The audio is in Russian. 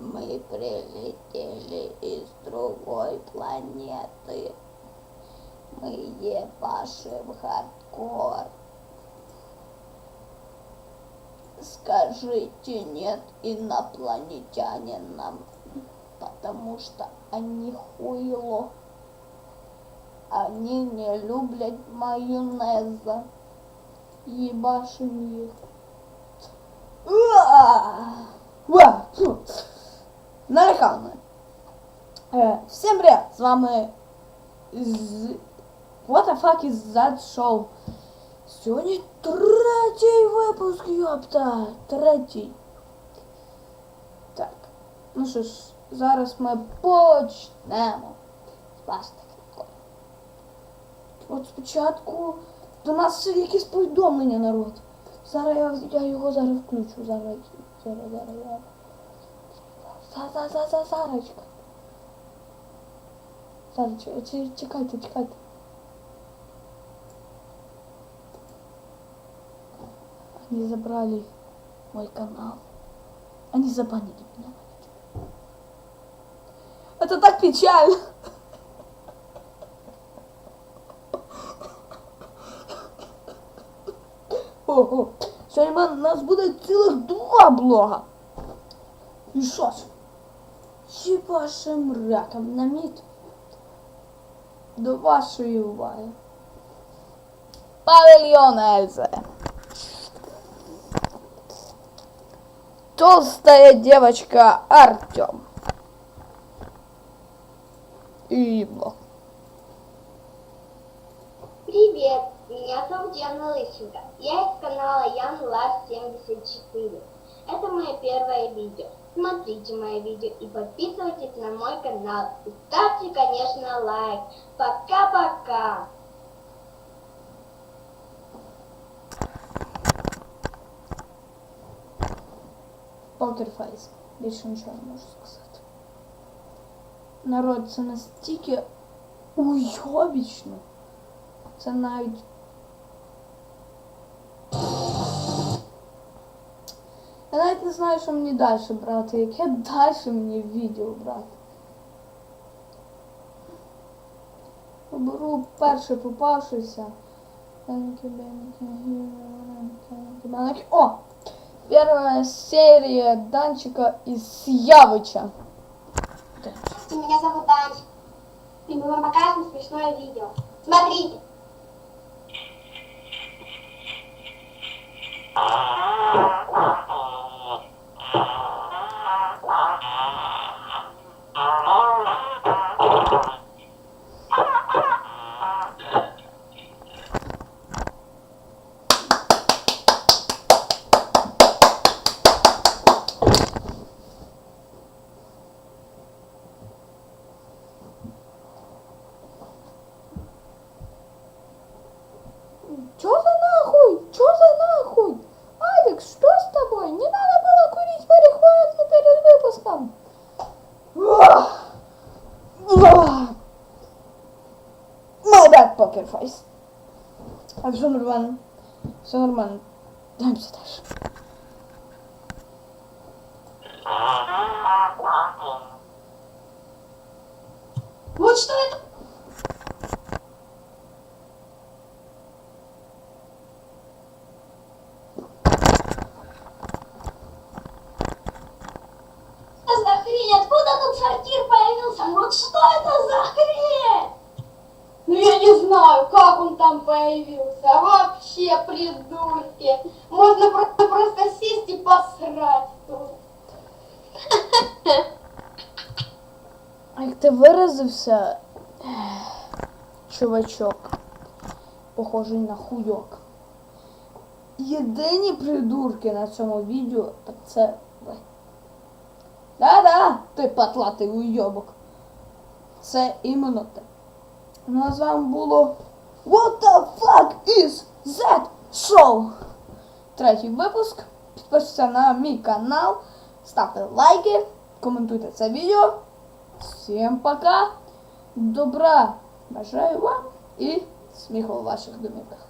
Мы прилетели из другой планеты. Мы ебашим хардкор. Скажите нет инопланетянинам, потому что они хуйло. Они не люблять майонеза. Ебашим их. Налякали. Е, Всім привіт! З вами. What the fuck is that show? Сьогодні третій випуск, йопта! Третій. Так. Ну що ж, зараз ми почнемо. з пластики. От спочатку до нас ще якісь повідомлення народ. Зараз я, я його зараз включу. Зараз, зараз, зараз, зараз. За, за, за, за, Зарочка. Зараз, ч- ч- чекайте, чекайте. Они забрали мой канал. Они забанили меня. Это так печально. Ого. Сьогодні в нас буде цілих два блога. І що ж? Їбашим раком на мід. До вашої уваги. Павильон Эльзы. Толстая девочка Артем. И блог. Привет, меня зовут Яна Лысенко. Я из канала Ян Лав 74. Это мое первое видео. Смотрите мои видео и подписывайтесь на мой канал. И ставьте, конечно, лайк. Пока-пока. Покерфейс. Більше нічого не можу сказати. Народ, це настільки уйобічно. Це навіть. Я навіть не знаю, що мені далі брати, яке далі мені відео брати. Оберу перше попавшися. О! Первая серия Данчика из Явыча. Меня зовут Данчик. И мы вам покажем смешное видео. Смотрите. Чё за нахуй? Чё за нахуй? Алекс, что с тобой? Не надо было курить марихуану перед выпуском. My bad, poker face. А все нормально. Все нормально. Дальше дальше. Вот что это? Знаю, как он там появился. Вообще придурки. Можно просто, просто сесть и посрать тут. Як ти виразився, чувачок, похожий на хуйок. Єдині придурки на цьому відео, так це ви. Да-да, ти патлатий уйобок. Це іменно ти. Ну а з вами було What the fuck is that show? Третій випуск. Підписуйтесь на мій канал, ставте лайки, коментуйте це відео. Всем пока. Добра. Бажаю вам і сміху у ваших домівках. Пока!